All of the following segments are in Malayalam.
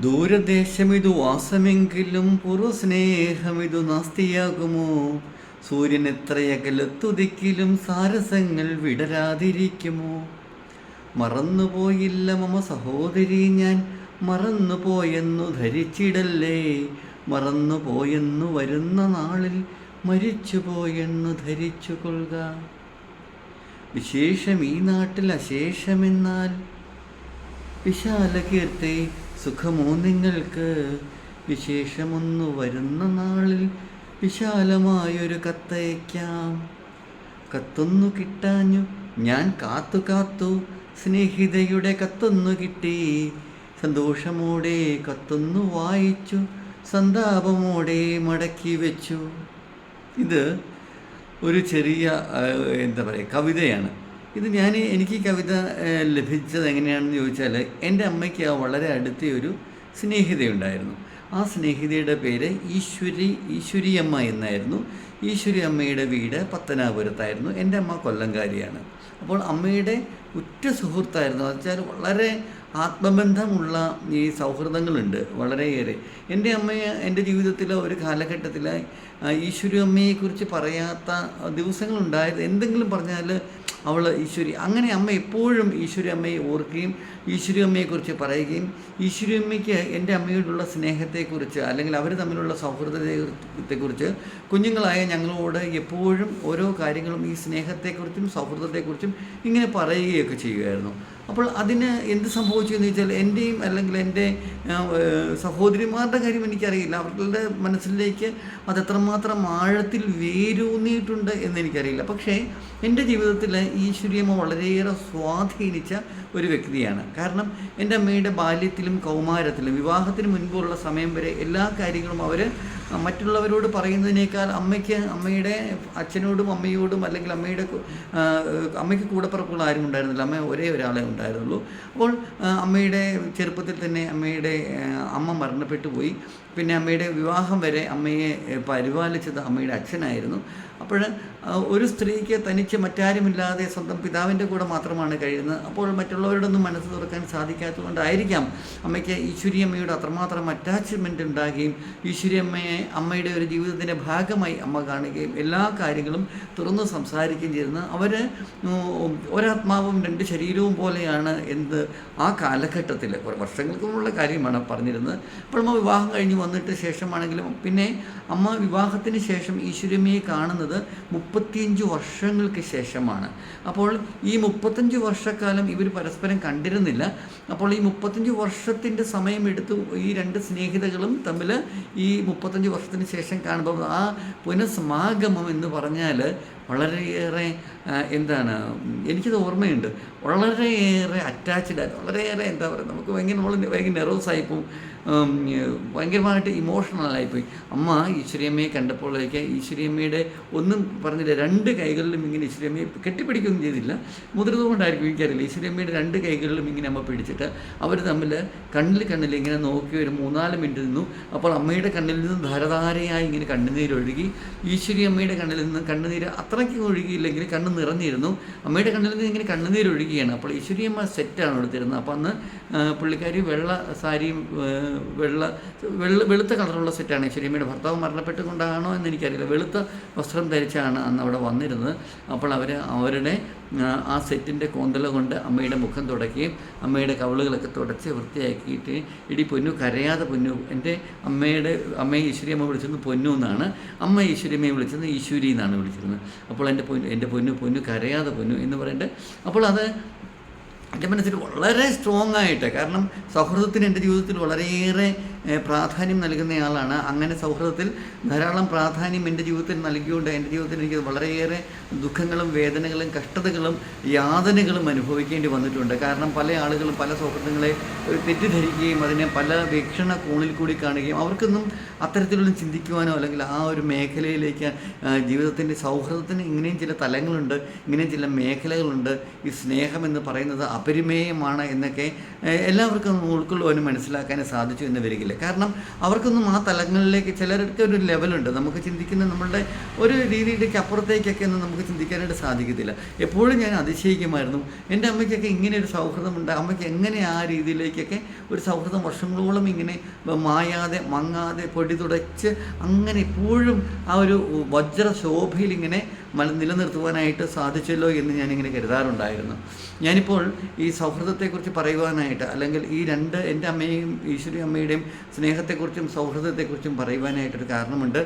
ദൂരദേശമിതു വാസമെങ്കിലും പൂർവസ്നേഹമിതു നാസ്തിയാകുമോ? സൂര്യൻ എത്രയകലത്തുതിക്കിലും സാരസങ്ങൾ വിടരാതിരിക്കുമോ? മറന്നുപോയില്ല മമ സഹോദരി ഞാൻ മറന്നുപോയെന്നു ധരിച്ചിടല്ലേ? മറന്നുപോയെന്നു വരുന്ന നാളിൽ മരിച്ചുപോയെന്നു ധരിച്ചു കൊള്ളുക വിശേഷം ഈ നാട്ടിൽ അശേഷമെന്നാൽ? വിശാലകീർത്തി സുഖമോ നിങ്ങൾക്ക് വിശേഷമൊന്നു വരുന്ന നാളിൽ വിശാലമായൊരു കത്തയക്കാം. കത്തൊന്നു കിട്ടാഞ്ഞു ഞാൻ കാത്തു കാത്തു സ്നേഹിതയുടെ കത്തൊന്നു കിട്ടി. സന്തോഷമോടെ കത്തൊന്നു വായിച്ചു സന്താപമോടെ മടക്കി വെച്ചു. ഇത് ഒരു ചെറിയ എന്താ പറയുക കവിതയാണ്. ഇത് ഞാൻ എനിക്ക് ഈ കവിത ലഭിച്ചത് എങ്ങനെയാണെന്ന് ചോദിച്ചാൽ എന്റെ അമ്മയ്ക്ക് വളരെ അടുത്ത ഒരു സ്നേഹിതയുണ്ടായിരുന്നു. ആ സ്നേഹിതയുടെ പേര് ഈശ്വരി ഈശ്വരിയമ്മ എന്നായിരുന്നു. ഈശ്വരി അമ്മയുടെ വീട് പത്തനാപുരത്തായിരുന്നു. എന്റെ അമ്മ കൊല്ലംകാരിയാണ്. അപ്പോൾ അമ്മയുടെ ഉറ്റ സുഹൃത്തായിരുന്നു. എന്ന് വെച്ചാൽ വളരെ ആത്മബന്ധമുള്ള ഈ സൗഹൃദങ്ങളുണ്ട് വളരെയേറെ. എന്റെ അമ്മയെ എന്റെ ജീവിതത്തിലെ ഒരു കാലഘട്ടത്തിൽ ഈശ്വരി അമ്മയെക്കുറിച്ച് പറയാത്ത ദിവസങ്ങളുണ്ടായത് എന്തെങ്കിലും പറഞ്ഞാൽ അവൾ ഈശ്വരി അങ്ങനെ അമ്മ എപ്പോഴും ഈശ്വരി അമ്മയെ ഓർക്കുകയും ഈശ്വരി അമ്മയെക്കുറിച്ച് പറയുകയും ഈശ്വരി അമ്മയ്ക്ക് എന്റെ അമ്മയോടുള്ള സ്നേഹത്തെക്കുറിച്ച് അല്ലെങ്കിൽ അവർ തമ്മിലുള്ള സൗഹൃദത്തെക്കുറിച്ച് കുഞ്ഞുങ്ങളായ ഞങ്ങളോട് എപ്പോഴും ഓരോ കാര്യങ്ങളും ഈ സ്നേഹത്തെക്കുറിച്ചും സൗഹൃദത്തെക്കുറിച്ചും ഇങ്ങനെ പറയുകയൊക്കെ ചെയ്യുമായിരുന്നു അപ്പോൾ അതിന് എന്ത് സംഭവിച്ചു എന്ന് വെച്ചാൽ എന്റെയും അല്ലെങ്കിൽ എന്റെ സഹോദരിമാരുടെ കാര്യം എനിക്കറിയില്ല. അവരുടെ മനസ്സിലേക്ക് അത് എത്രമാത്രം ആഴത്തിൽ വേരൂന്നിയിട്ടുണ്ട് എന്ന് എനിക്കറിയില്ല. പക്ഷേ എന്റെ ജീവിതത്തിൽ ഈശ്വര്യമ്മ വളരെയേറെ സ്വാധീനിച്ച ഒരു വ്യക്തിയാണ്. കാരണം എന്റെ അമ്മയുടെ ബാല്യത്തിലും കൗമാരത്തിലും വിവാഹത്തിന് മുൻപുള്ള സമയം വരെ എല്ലാ കാര്യങ്ങളും അവർ മറ്റുള്ളവരോട് പറയുന്നതിനേക്കാൾ അമ്മയ്ക്ക് അമ്മയുടെ അച്ഛനോടും അമ്മയോടും അല്ലെങ്കിൽ അമ്മയുടെ അമ്മയ്ക്ക് കൂടപ്പിറപ്പുകൾ ആരും ഉണ്ടായിരുന്നില്ല. അമ്മ ഒരേ ഒരാളെ ഉണ്ടായിരുന്നുള്ളൂ. അപ്പോൾ അമ്മയുടെ ചെറുപ്പത്തിൽ തന്നെ അമ്മയുടെ അമ്മ മരണപ്പെട്ടു പോയി. പിന്നെ അമ്മയുടെ വിവാഹം വരെ അമ്മയെ പരിപാലിച്ചത് അമ്മയുടെ അച്ഛനായിരുന്നു. അപ്പോൾ ഒരു സ്ത്രീക്ക് തനിച്ച് മറ്റാരുമില്ലാതെ സ്വന്തം പിതാവിന്റെ കൂടെ മാത്രമാണ് കഴിയുന്നത്. അപ്പോൾ മറ്റുള്ളവരോടൊന്നും മനസ്സ് തുറക്കാൻ സാധിക്കാത്തതുകൊണ്ടായിരിക്കാം അമ്മയ്ക്ക് ഈശ്വരി അമ്മയോട് അത്രമാത്രം അറ്റാച്ച്മെന്റ് ഉണ്ടാകുകയും ഈശ്വരി അമ്മയെ അമ്മയുടെ ഒരു ജീവിതത്തിന്റെ ഭാഗമായി അമ്മ കാണുകയും എല്ലാ കാര്യങ്ങളും തുറന്ന് സംസാരിക്കുകയും ചെയ്യുന്നത് അവർ ഒരാത്മാവും രണ്ട് ശരീരവും പോലെയാണ് എന്ത് ആ കാലഘട്ടത്തിൽ വർഷങ്ങൾക്ക് മുമ്പുള്ള കാര്യമാണ് പറഞ്ഞിരുന്നത്. അപ്പോൾ അമ്മ വിവാഹം കഴിഞ്ഞ് വന്നിട്ട് ശേഷമാണെങ്കിലും പിന്നെ അമ്മ വിവാഹത്തിന് ശേഷം ഈശ്വരമ്മയെ കാണുന്നത് മുപ്പത്തിയഞ്ച് വർഷങ്ങൾക്ക് ശേഷമാണ്. അപ്പോൾ ഈ മുപ്പത്തഞ്ച് വർഷക്കാലം ഇവർ പരസ്പരം കണ്ടിരുന്നില്ല. അപ്പോൾ ഈ മുപ്പത്തഞ്ച് വർഷത്തിന്റെ സമയമെടുത്ത് ഈ രണ്ട് സ്നേഹിതകളും തമ്മിൽ ഈ മുപ്പത്തഞ്ച് വർഷത്തിന് ശേഷം കാണുമ്പോൾ ആ പുനഃസമാഗമം എന്ന് പറഞ്ഞാൽ വളരെയേറെ എന്താണ് എനിക്കത് ഓർമ്മയുണ്ട്. വളരെയേറെ അറ്റാച്ച്ഡ് ആയിട്ട് വളരെയേറെ എന്താ പറയുക നമുക്ക് ഭയങ്കര നമ്മൾ ഭയങ്കര നെർവസ് ആയിപ്പോവും ഭയങ്കരമായിട്ട് ഇമോഷണൽ ആയിപ്പോയി. അമ്മ ഈശ്വരിയമ്മയെ കണ്ടപ്പോഴേക്ക് ഈശ്വരിയമ്മയുടെ ഒന്നും പറഞ്ഞില്ല രണ്ട് കൈകളിലും ഇങ്ങനെ ഈശ്വരിയമ്മയെ കെട്ടിപ്പിടിക്കുകയൊന്നും ചെയ്തില്ല. മുതിർന്നുകൊണ്ടായിരിക്കും എനിക്കറിയില്ല. ഈശ്വരിയമ്മയുടെ രണ്ട് കൈകളിലും ഇങ്ങനെ അമ്മ പിടിച്ചിട്ട് അവർ തമ്മിൽ കണ്ണിൽ കണ്ണിൽ ഇങ്ങനെ നോക്കി ഒരു മൂന്നാൽ മിനിറ്റ് നിന്നു. അപ്പോൾ അമ്മയുടെ കണ്ണിൽ നിന്ന് ധാരധാരയായി ഇങ്ങനെ കണ്ണുനീരൊഴുകി ഈശ്വരി അമ്മയുടെ കണ്ണിൽ നിന്ന് കണ്ണുനീര് അത്രയ്ക്ക് ഒഴുകിയില്ലെങ്കിൽ കണ്ണ് നിറഞ്ഞിരുന്നു. അമ്മയുടെ കണ്ണിൽ നിന്ന് ഇങ്ങനെ കണ്ണുനീരൊഴുകിയാണ് അപ്പോൾ ഈശ്വരി അമ്മ സെറ്റാണ് എടുത്തിരുന്നത് അപ്പോൾ അന്ന് പുള്ളിക്കാരി വെള്ള സാരിയും വെള്ള വെള്ള വെളുത്ത കളറുള്ള സെറ്റാണ് ഈശ്വരിയമ്മയുടെ ഭർത്താവ് മരണപ്പെട്ടുകൊണ്ടാണോ എന്ന് എനിക്കറിയില്ല. വെളുത്ത വസ്ത്രം ധരിച്ചാണ് അന്ന് അവിടെ വന്നിരുന്നത്. അപ്പോൾ അവർ അവരുടെ ആ, സെറ്റിന്റെ കോന്തല കൊണ്ട് അമ്മയുടെ മുഖം തുടയ്ക്കുകയും അമ്മയുടെ കവളുകളൊക്കെ തുടച്ച് വൃത്തിയാക്കിയിട്ട് ഇടി പൊന്നു കരയാതെ പൊന്നു. എന്റെ അമ്മയുടെ അമ്മയെ ഈശ്വരിയമ്മ വിളിച്ചത് പൊന്നു എന്നാണ്. അമ്മ ഈശ്വരിയമ്മയെ വിളിച്ചത് ഈശ്വരി എന്നാണ് വിളിച്ചിരുന്നത്. അപ്പോൾ എന്റെ പൊന്നു എന്റെ പൊന്നു പൊന്നു കരയാതെ പൊന്നു എന്ന് പറയേണ്ടത് അപ്പോൾ അത് എന്റെ മനസ്സിൽ വളരെ സ്ട്രോങ് ആയിട്ട് കാരണം സൗഹൃദത്തിന് എന്റെ ജീവിതത്തിൽ വളരെയേറെ പ്രാധാന്യം നൽകുന്നയാളാണ്. അങ്ങനെ സൗഹൃദത്തിൽ ധാരാളം പ്രാധാന്യം എന്റെ ജീവിതത്തിൽ നൽകിയുകൊണ്ട് എന്റെ ജീവിതത്തിൽ എനിക്ക് വളരെയേറെ ദുഃഖങ്ങളും വേദനകളും കഷ്ടതകളും യാതനകളും അനുഭവിക്കേണ്ടി വന്നിട്ടുണ്ട്. കാരണം പല ആളുകളും പല സൗഹൃദങ്ങളെ തെറ്റിദ്ധരിക്കുകയും അതിനെ പല വീക്ഷണ കോണിൽ കൂടി കാണുകയും അവർക്കൊന്നും അത്തരത്തിലുള്ള ചിന്തിക്കുവാനോ അല്ലെങ്കിൽ ആ ഒരു മേഖലയിലേക്ക് ജീവിതത്തിന്റെ സൗഹൃദത്തിന് ഇങ്ങനെയും ചില തലങ്ങളുണ്ട് ഇങ്ങനെയും ചില മേഖലകളുണ്ട്. ഈ സ്നേഹം എന്ന് പറയുന്നത് അപരിമേയമാണ് എന്നൊക്കെ എല്ലാവർക്കും ഉൾക്കൊള്ളുവാനും മനസ്സിലാക്കാനും സാധിച്ചു എന്ന് വരികില്ല. കാരണം അവർക്കൊന്നും ആ തലങ്ങളിലേക്ക് ചിലർക്ക് ഒരു ലെവലുണ്ട്. നമുക്ക് ചിന്തിക്കുന്ന നമ്മളുടെ ഒരു രീതിയിലേക്ക് അപ്പുറത്തേക്കൊക്കെ ഒന്നും നമുക്ക് ചിന്തിക്കാനായിട്ട് സാധിക്കത്തില്ല. എപ്പോഴും ഞാൻ അതിശയിക്കുമായിരുന്നു. എന്റെ അമ്മയ്ക്കൊക്കെ ഇങ്ങനെ ഒരു സൗഹൃദമുണ്ട്. അമ്മയ്ക്ക് എങ്ങനെ ആ രീതിയിലേക്കൊക്കെ ഒരു സൗഹൃദം വർഷങ്ങളോളം ഇങ്ങനെ മായാതെ മങ്ങാതെ പൊടി തുടച്ച് അങ്ങനെ എപ്പോഴും ആ ഒരു വജ്ര ശോഭയിൽ ഇങ്ങനെ നിലനിർത്തുവാനായിട്ട് സാധിച്ചല്ലോ എന്ന് ഞാനിങ്ങനെ കരുതാറുണ്ടായിരുന്നു. ഞാനിപ്പോൾ ഈ സൗഹൃദത്തെക്കുറിച്ച് പറയുവാനായിട്ട് അല്ലെങ്കിൽ ഈ രണ്ട് എന്റെ അമ്മയും ഈശ്വരി അമ്മയുടെയും സ്നേഹത്തെക്കുറിച്ചും സൗഹൃദത്തെക്കുറിച്ചും പറയുവാനായിട്ടൊരു കാരണമുണ്ട്.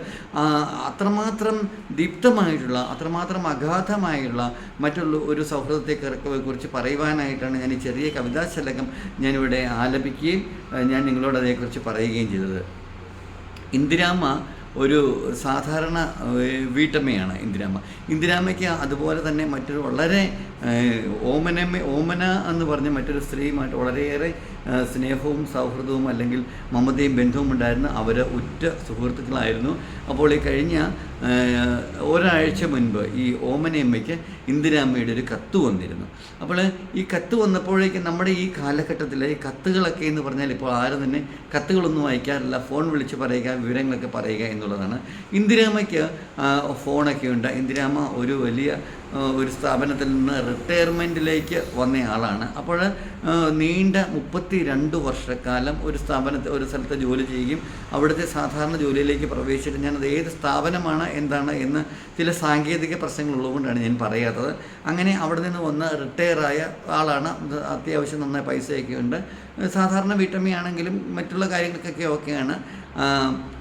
അത്രമാത്രം ദീപ്തമായിട്ടുള്ള അത്രമാത്രം അഗാധമായുള്ള മറ്റുള്ള ഒരു സൗഹൃദത്തെ കുറിച്ച് പറയുവാനായിട്ടാണ് ഞാൻ ഈ ചെറിയ കവിതാ ശലകം ഞാനിവിടെ ആലപിക്കുകയും ഞാൻ നിങ്ങളോട് അതേക്കുറിച്ച് പറയുകയും ചെയ്തത്. ഇന്ദിരാമ്മ ഒരു സാധാരണ വീട്ടമ്മയാണ് ഇന്ദിരാമ്മ. ഇന്ദിരാമ്മയ്ക്ക് അതുപോലെ തന്നെ മറ്റൊരു വളരെ ഓമനമ്മ ഓമന എന്ന് പറഞ്ഞ മറ്റൊരു സ്ത്രീയുമായിട്ട് വളരെയേറെ സ്നേഹവും സൗഹൃദവും അല്ലെങ്കിൽ മമതയും ബന്ധവും ഉണ്ടായിരുന്ന അവർ ഉറ്റ സുഹൃത്തുക്കളായിരുന്നു. അപ്പോൾ ഈ കഴിഞ്ഞ ഒരാഴ്ച മുൻപ് ഈ ഓമനയമ്മയ്ക്ക് ഇന്ദിരാമ്മയുടെ ഒരു കത്ത് വന്നിരുന്നു. അപ്പോൾ ഈ കത്ത് വന്നപ്പോഴേക്കും നമ്മുടെ ഈ കാലഘട്ടത്തിൽ ഈ കത്തുകളൊക്കെ എന്ന് പറഞ്ഞാൽ ഇപ്പോൾ ആരും തന്നെ കത്തുകളൊന്നും അയക്കാറില്ല ഫോൺ വിളിച്ച് പറയുക വിവരങ്ങളൊക്കെ പറയുക എന്നുള്ളതാണ്. ഇന്ദിരാമ്മയ്ക്ക് ഫോണൊക്കെ ഉണ്ട്. ഇന്ദിരാമ്മ ഒരു വലിയ ഒരു സ്ഥാപനത്തിൽ നിന്ന് റിട്ടയർമെന്റിലേക്ക് വന്നയാളാണ് അപ്പോൾ നീണ്ട മുപ്പത്തി രണ്ട് വർഷക്കാലം ഒരു സ്ഥാപനത്തിൽ ഒരു സ്ഥലത്ത് ജോലി ചെയ്യുകയും അവിടുത്തെ സാധാരണ ജോലിയിലേക്ക് പ്രവേശിച്ചിട്ട് ഞാനത് ഏത് സ്ഥാപനമാണ് എന്താണ് എന്ന് ചില സാങ്കേതിക പ്രശ്നങ്ങളുള്ളതുകൊണ്ടാണ് ഞാൻ പറയാത്തത്. അങ്ങനെ അവിടെ നിന്ന് വന്ന് റിട്ടയറായ ആളാണ്. അത്യാവശ്യം നന്നായി പൈസയൊക്കെ ഉണ്ട്. സാധാരണ വീട്ടമ്മയാണെങ്കിലും മറ്റുള്ള കാര്യങ്ങൾക്കൊക്കെ ഓക്കെയാണ്.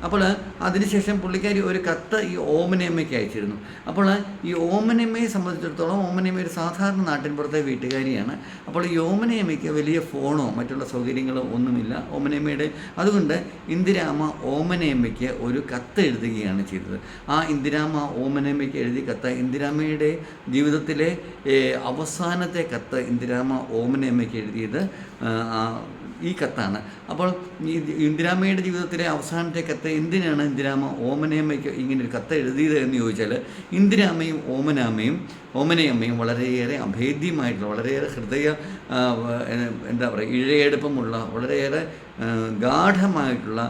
അപ്പോൾ അതിനുശേഷം പുള്ളിക്കാരി ഒരു കത്ത് ഈ ഓമനയമ്മയ്ക്ക് അയച്ചിരുന്നു. അപ്പോൾ ഈ ഓമനയമ്മയെ സംബന്ധിച്ചിടത്തോളം ഓമനയമ്മ ഒരു സാധാരണ നാട്ടിൻപുറത്തെ വീട്ടുകാരിയാണ്. അപ്പോൾ ഈ ഓമനയമ്മയ്ക്ക് വലിയ ഫോണോ മറ്റുള്ള സൗകര്യങ്ങളോ ഒന്നുമില്ല. ഓമനയമ്മയുടെ അതുകൊണ്ട് ഇന്ദിരാമ ഓമനയമ്മയ്ക്ക് ഒരു കത്ത് എഴുതുകയാണ് ചെയ്തത്. ആ ഇന്ദിരാമ ഓമനയമ്മയ്ക്ക് എഴുതിയ കത്ത് ഇന്ദിരാമയുടെ ജീവിതത്തിലെ അവസാനത്തെ കത്ത് ഇന്ദിരാമ ഓമനയമ്മയ്ക്ക് എഴുതിയത് ഈ കത്താണ്. അപ്പോൾ ഈ ഇന്ദിരാമ്മയുടെ ജീവിതത്തിലെ അവസാനത്തെ കത്ത് എന്തിനാണ് ഇന്ദിരാമ്മ ഓമനയമ്മയ്ക്ക് ഇങ്ങനെ ഒരു കത്ത് എഴുതിയത് എന്ന് ചോദിച്ചാൽ ഇന്ദിരാമ്മയും ഓമനാമയും ഓമനയമ്മയും വളരെയേറെ അഭേദ്യമായിട്ടുള്ള വളരെയേറെ ഹൃദയ എന്താ പറയുക ഇഴയെടുപ്പമുള്ള വളരെയേറെ ഗാഠമായിട്ടുള്ള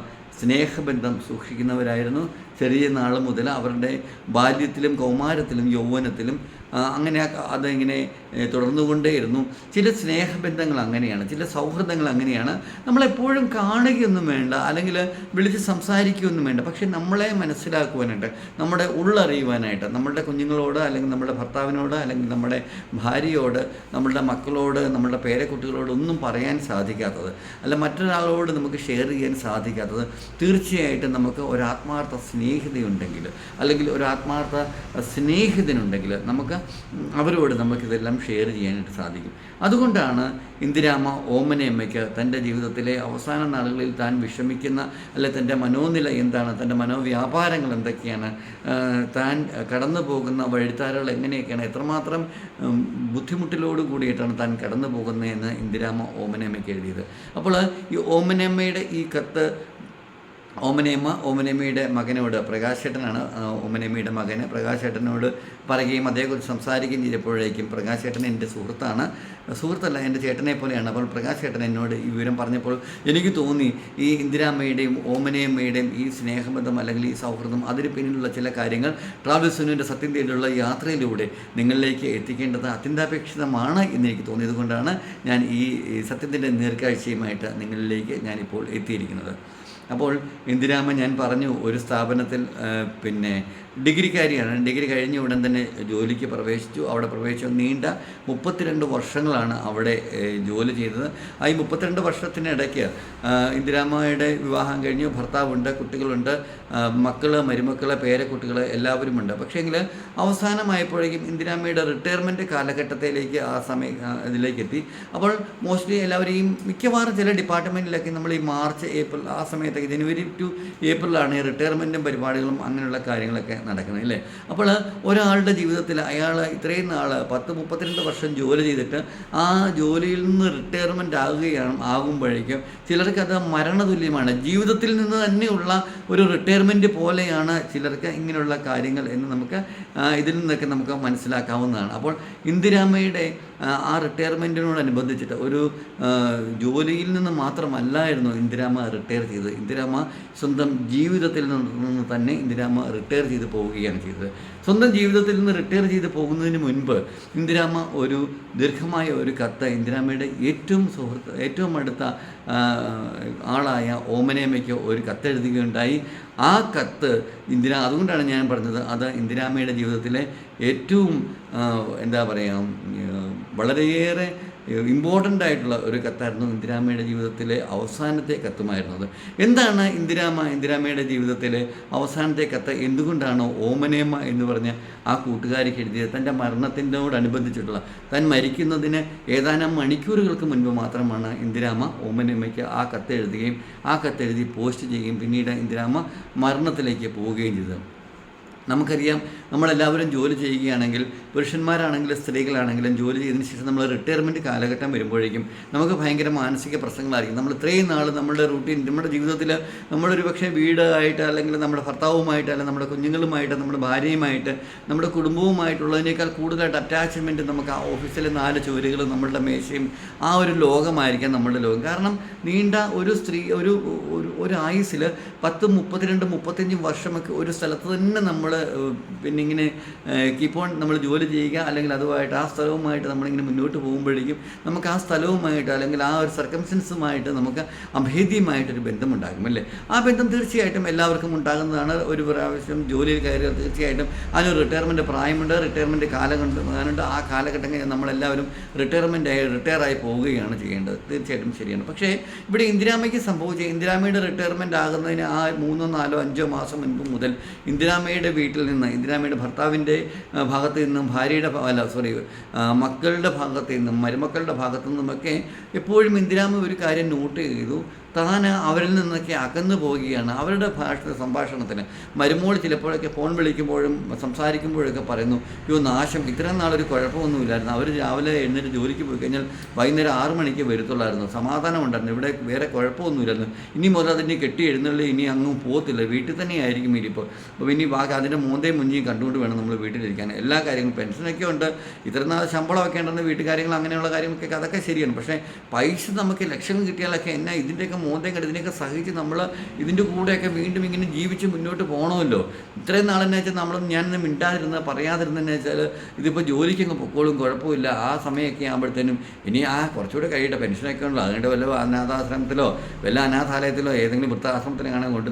സ്നേഹബന്ധം സൂക്ഷിക്കുന്നവരായിരുന്നു. ചെറിയ നാൾ മുതൽ അവരുടെ ബാല്യത്തിലും കൗമാരത്തിലും യൗവനത്തിലും അങ്ങനെ അതിങ്ങനെ തുടർന്നു തുടർന്നുകൊണ്ടേയിരുന്നു. ചില സ്നേഹബന്ധങ്ങൾ അങ്ങനെയാണ് ചില സൗഹൃദങ്ങൾ അങ്ങനെയാണ്. നമ്മളെപ്പോഴും കാണുകയൊന്നും വേണ്ട അല്ലെങ്കിൽ വിളിച്ച് സംസാരിക്കുകയൊന്നും വേണ്ട. പക്ഷെ നമ്മളെ മനസ്സിലാക്കുവാനായിട്ട് നമ്മുടെ ഉള്ളറിയുവാനായിട്ട് നമ്മളുടെ കുഞ്ഞുങ്ങളോട് അല്ലെങ്കിൽ നമ്മുടെ ഭർത്താവിനോട് അല്ലെങ്കിൽ നമ്മുടെ ഭാര്യയോട് നമ്മളുടെ മക്കളോട് നമ്മുടെ പേരക്കുട്ടികളോട് ഒന്നും പറയാൻ സാധിക്കാത്തത് അല്ല മറ്റൊരാളോട് നമുക്ക് ഷെയർ ചെയ്യാൻ സാധിക്കാത്തത് തീർച്ചയായിട്ടും നമുക്ക് ഒരു ആത്മാർത്ഥ സ്നേഹിതയുണ്ടെങ്കിൽ അല്ലെങ്കിൽ ഒരു ആത്മാർത്ഥ സ്നേഹിതനുണ്ടെങ്കിൽ നമുക്ക് അവരോട് നമുക്കിതെല്ലാം ഷെയർ ചെയ്യാനായിട്ട് സാധിക്കും. അതുകൊണ്ടാണ് ഇന്ദിരാമ്മ ഓമനയമ്മയ്ക്ക് തന്റെ ജീവിതത്തിലെ അവസാന നാളുകളിൽ താൻ വിഷമിക്കുന്ന അല്ലെ തന്റെ മനോനില എന്താണ് തന്റെ മനോവ്യാപാരങ്ങൾ എന്തൊക്കെയാണ് താൻ കടന്നു പോകുന്ന വഴിത്താരകൾ എങ്ങനെയൊക്കെയാണ് എത്രമാത്രം ബുദ്ധിമുട്ടിലോട് കൂടിയിട്ടാണ് താൻ കടന്നു പോകുന്നതെന്ന് ഇന്ദിരാമ്മ ഓമനയമ്മയ്ക്ക് എഴുതിയത്. അപ്പോൾ ഈ ഓമനയമ്മയുടെ ഈ കത്ത് ഓമനയമ്മ ഓമനയമ്മയുടെ മകനോട് പ്രകാശേട്ടനാണ് ഓമനേമ്മയുടെ മകന് പ്രകാശേട്ടനോട് പറയുകയും അതേക്കുറിച്ച് സംസാരിക്കുകയും ചെയ്തപ്പോഴേക്കും പ്രകാശേട്ടൻ എന്റെ സുഹൃത്താണ്. സുഹൃത്തല്ല എന്റെ ചേട്ടനെ പോലെയാണ്. അപ്പോൾ പ്രകാശേട്ടൻ എന്നോട് ഈ വിവരം പറഞ്ഞപ്പോൾ എനിക്ക് തോന്നി ഈ ഇന്ദിരാമ്മയുടെയും ഓമനയമ്മയുടെയും ഈ സ്നേഹബന്ധം അല്ലെങ്കിൽ ഈ സൗഹൃദം അതിന് പിന്നിലുള്ള ചില കാര്യങ്ങൾ ട്രാവൽ സുനുവിന്റെ സത്യം തേടിയുള്ള യാത്രയിലൂടെ നിങ്ങളിലേക്ക് എത്തിക്കേണ്ടത് അത്യന്താപേക്ഷിതമാണ് എന്ന് എനിക്ക് തോന്നിയതുകൊണ്ടാണ് ഞാൻ ഈ സത്യത്തിന്റെ നേർക്കാഴ്ചയുമായിട്ട് നിങ്ങളിലേക്ക് ഞാനിപ്പോൾ എത്തിയിരിക്കുന്നത്. അപ്പോൾ ഇന്ദിരാമ ഞാൻ പറഞ്ഞു ഒരു സ്ഥാപനത്തിൽ പിന്നെ ഡിഗ്രിക്കാരിയാണ്. ഡിഗ്രി കഴിഞ്ഞ ഉടൻ തന്നെ ജോലിക്ക് പ്രവേശിച്ചു. അവിടെ പ്രവേശിച്ചു നീണ്ട മുപ്പത്തിരണ്ട് വർഷങ്ങളാണ് അവിടെ ജോലി ചെയ്തത്. ആ ഈ മുപ്പത്തിരണ്ട് വർഷത്തിനിടയ്ക്ക് ഇന്ദിരാമ്മയുടെ വിവാഹം കഴിഞ്ഞു ഭർത്താവുണ്ട് കുട്ടികളുണ്ട് മക്കൾ മരുമക്കൾ പേരക്കുട്ടികൾ എല്ലാവരുമുണ്ട്. പക്ഷേങ്കിൽ അവസാനമായപ്പോഴേക്കും ഇന്ദിരാമ്മയുടെ റിട്ടയർമെന്റ് കാലഘട്ടത്തിലേക്ക് ആ സമയം ഇതിലേക്ക് എത്തി അപ്പോൾ മോസ്റ്റ്ലി എല്ലാവരെയും മിക്കവാറും ചില ഡിപ്പാർട്ട്മെന്റിലൊക്കെ നമ്മൾ ഈ മാർച്ച് ഏപ്രിൽ ആ സമയത്തൊക്കെ ജനുവരി ടു ഏപ്രിലാണ് ഈ റിട്ടയർമെന്റും പരിപാടികളും അങ്ങനെയുള്ള കാര്യങ്ങളൊക്കെ നടക്കുന്നത് അല്ലേ? അപ്പോൾ ഒരാളുടെ ജീവിതത്തിൽ അയാൾ ഇത്രയും നാൾ പത്ത് മുപ്പത്തിരണ്ട് വർഷം ജോലി ചെയ്തിട്ട് ആ ജോലിയിൽ നിന്ന് റിട്ടയർമെന്റ് ആകുകയാണ് ആകുമ്പോഴേക്കും ചിലർക്ക് അത് മരണതുല്യമാണ്. ജീവിതത്തിൽ നിന്ന് തന്നെയുള്ള ഒരു റിട്ടയർമെന്റ് പോലെയാണ് ചിലർക്ക് ഇങ്ങനെയുള്ള കാര്യങ്ങൾ എന്ന് നമുക്ക് ഇതിൽ നിന്നൊക്കെ നമുക്ക് മനസ്സിലാക്കാവുന്നതാണ്. അപ്പോൾ ഇന്ദിരാമ്മയുടെ ആ, റിട്ടയർമെന്റിനോടനുബന്ധിച്ചിട്ട് ഒരു ജോലിയിൽ നിന്ന് മാത്രമല്ലായിരുന്നു ഇന്ദിരാമ റിട്ടയർ ചെയ്തത്. ഇന്ദിരാമ സ്വന്തം ജീവിതത്തിൽ നിന്ന് തന്നെ ഇന്ദിരാമ റിട്ടയർ ചെയ്ത് പോവുകയാണ് ചെയ്തത്. സ്വന്തം ജീവിതത്തിൽ നിന്ന് റിട്ടയർ ചെയ്ത് പോകുന്നതിന് മുൻപ് ഇന്ദിരാമ ഒരു ദീർഘമായ ഒരു കത്ത് ഇന്ദിരാമയുടെ ഏറ്റവും സുഹൃത്ത് ഏറ്റവും അടുത്ത ആളായ ഓമനേമയ്ക്ക് ഒരു കത്തെഴുതുകയുണ്ടായി. ആ കത്ത് ഇന്ദിര അതുകൊണ്ടാണ് ഞാൻ പറഞ്ഞത് അത് ഇന്ദിരാമയുടെ ജീവിതത്തിലെ ഏറ്റവും എന്താ പറയുക വളരെയേറെ ഇമ്പോർട്ടന്റ് ആയിട്ടുള്ള ഒരു കത്തായിരുന്നു ഇന്ദിരാമയുടെ ജീവിതത്തിലെ അവസാനത്തെ കത്തുമായിരുന്നത്. എന്താണ് ഇന്ദിരാമ ഇന്ദിരാമയുടെ ജീവിതത്തിലെ അവസാനത്തെ കത്ത് എന്തുകൊണ്ടാണ് ഓമനേമ എന്ന് പറഞ്ഞ ആ കൂട്ടുകാരിക്ക് എഴുതിയത്? തന്റെ മരണത്തിനോടനുബന്ധിച്ചിട്ടുള്ള താൻ മരിക്കുന്നതിന് ഏതാനും മണിക്കൂറുകൾക്ക് മുൻപ് മാത്രമാണ് ഇന്ദിരാമ ഓമനേമയ്ക്ക് ആ കത്ത് എഴുതുകയും ആ കത്ത് എഴുതി പോസ്റ്റ് ചെയ്യുകയും പിന്നീട് ഇന്ദിരാമ മരണത്തിലേക്ക് പോവുകയും ചെയ്തത്. നമുക്കറിയാം നമ്മളെല്ലാവരും ജോലി ചെയ്യുകയാണെങ്കിൽ പുരുഷന്മാരാണെങ്കിലും സ്ത്രീകളാണെങ്കിലും ജോലി ചെയ്തതിന് ശേഷം നമ്മൾ റിട്ടയർമെന്റ് കാലഘട്ടം വരുമ്പോഴേക്കും നമുക്ക് ഭയങ്കര മാനസിക പ്രശ്നങ്ങളായിരിക്കും. നമ്മൾ ഇത്രയും നാൾ നമ്മുടെ റൂട്ടീൻ നമ്മുടെ ജീവിതത്തിൽ നമ്മളൊരു പക്ഷേ വീടായിട്ട് അല്ലെങ്കിൽ നമ്മുടെ ഭർത്താവുമായിട്ട് അല്ലെങ്കിൽ നമ്മുടെ കുഞ്ഞുങ്ങളുമായിട്ട് നമ്മുടെ ഭാര്യയുമായിട്ട് നമ്മുടെ കുടുംബവുമായിട്ടുള്ളതിനേക്കാൾ കൂടുതലായിട്ട് അറ്റാച്ച്മെന്റ് നമുക്ക് ആ ഓഫീസിലെ നാല് ചുവരുകളും നമ്മളുടെ മേശയും ആ ഒരു ലോകമായിരിക്കാം നമ്മളുടെ ലോകം. കാരണം നീണ്ട ഒരു സ്ത്രീ ഒരു ഒരു ആയുസ്സിൽ പത്ത് മുപ്പത്തിരണ്ട് മുപ്പത്തഞ്ച് വർഷമൊക്കെ ഒരു സ്ഥലത്ത് തന്നെ നമ്മൾ പിന്നെ ഇങ്ങനെ കീപ്പ് ഓൺ നമ്മൾ ജോലി ചെയ്യുക അല്ലെങ്കിൽ അതുമായിട്ട് ആ സ്ഥലവുമായിട്ട് നമ്മളിങ്ങനെ മുന്നോട്ട് പോകുമ്പോഴേക്കും നമുക്ക് ആ സ്ഥലവുമായിട്ട് അല്ലെങ്കിൽ ആ ഒരു സർക്കംസ്റ്റൻസുമായിട്ട് നമുക്ക് അഭേദ്യമായിട്ടൊരു ബന്ധമുണ്ടാകും അല്ലേ? ആ ബന്ധം തീർച്ചയായിട്ടും എല്ലാവർക്കും ഉണ്ടാകുന്നതാണ്. ഒരു പ്രാവശ്യം ജോലിയിൽ കയറിയാൽ തീർച്ചയായിട്ടും അതിനൊരു റിട്ടയർമെന്റ് പ്രായമുണ്ട് റിട്ടയർമെന്റ് കാലഘട്ടമുണ്ട് ആ കാലഘട്ടം നമ്മളെല്ലാവരും റിട്ടയർമെന്റ് ആയി റിട്ടയർ ആയി പോവുകയാണ് ചെയ്യേണ്ടത്. തീർച്ചയായിട്ടും ശരിയാണ്. പക്ഷേ ഇവിടെ ഇന്ദിരാമയ്ക്ക് സംഭവിച്ച ഇന്ദിരാമയുടെ റിട്ടയർമെന്റ് ആകുന്നതിന് ആ മൂന്നോ നാലോ അഞ്ചോ മാസം മുൻപ് മുതൽ ഇന്ദിരാമയുടെ വീട്ടിൽ നിന്ന് ഇന്ദിരാമയുടെ ഭർത്താവിന്റെ ഭാഗത്ത് നിന്നും ഭാര്യയുടെ അല്ല സോറി മക്കളുടെ ഭാഗത്ത് നിന്നും മരുമക്കളുടെ ഭാഗത്തു നിന്നുമൊക്കെ എപ്പോഴും ഇന്ദിരാമ ഒരു കാര്യം നോട്ട് ചെയ്തു. താൻ അവരിൽ നിന്നൊക്കെ അകന്നു പോവുകയാണ്. അവരുടെ ഭാഷ സംഭാഷണത്തിന്. മരുമോൾ ചിലപ്പോഴൊക്കെ ഫോൺ വിളിക്കുമ്പോഴും സംസാരിക്കുമ്പോഴൊക്കെ പറയുന്നു യോ നാശം. ഇത്രയും നാളൊരു കുഴപ്പമൊന്നുമില്ലായിരുന്നു. അവർ രാവിലെ എഴുന്നേറ്റ് ജോലിക്ക് പോയി കഴിഞ്ഞാൽ വൈകുന്നേരം ആറ് മണിക്ക് വരുത്തുള്ളായിരുന്നു. സമാധാനം ഉണ്ടായിരുന്നു ഇവിടെ വേറെ കുഴപ്പമൊന്നുമില്ലായിരുന്നു. ഇനി മുതൽ അതിനെ കെട്ടി എഴുന്നള്ളി ഇനി അങ്ങും പോകത്തില്ല. വീട്ടിൽ തന്നെയായിരിക്കും ഇനിയിപ്പോൾ. അപ്പോൾ ഇനി ബാക്കി അതിന്റെ മൂന്തയും മുഞ്ചിയും കണ്ടുകൊണ്ട് വേണം നമ്മൾ വീട്ടിലിരിക്കാൻ. എല്ലാ കാര്യങ്ങളും പെൻഷനൊക്കെ ഉണ്ട്. ഇത്ര നാൾ ശമ്പളമൊക്കെ ഉണ്ടെന്ന് വീട്ടുകാര്യങ്ങൾ അങ്ങനെയുള്ള കാര്യങ്ങളൊക്കെ അതൊക്കെ ശരിയാണ്. പക്ഷേ പൈസ നമുക്ക് ലക്ഷം കിട്ടിയാലൊക്കെ എന്നാ ഇതിന്റെയൊക്കെ മോന്തയും കണ്ട് ഇതിനെയൊക്കെ സഹിച്ച് നമ്മൾ ഇതിന്റെ കൂടെയൊക്കെ വീണ്ടും ഇങ്ങനെ ജീവിച്ച് മുന്നോട്ട് പോകണമല്ലോ ഇത്രയും നാളെന്നു വെച്ചാൽ നമ്മൾ ഞാനിന്ന് മിണ്ടാതിരുന്ന പറയാതിരുന്നതെന്ന് വെച്ചാൽ ഇതിപ്പോൾ ജോലിക്ക് അങ്ങ് പൊക്കോളും കുഴപ്പമില്ല. ആ സമയമൊക്കെ ആകുമ്പോഴത്തേനും ഇനി ആ കുറച്ചുകൂടെ കഴിയട്ടെ. പെൻഷനൊക്കെ ഉണ്ടല്ലോ. അതുകൊണ്ട് വല്ല അനാഥാശ്രമത്തിലോ വല്ല അനാഥാലയത്തിലോ ഏതെങ്കിലും വൃത്താശ്രമത്തിനാണെങ്കിൽ കൊണ്ട്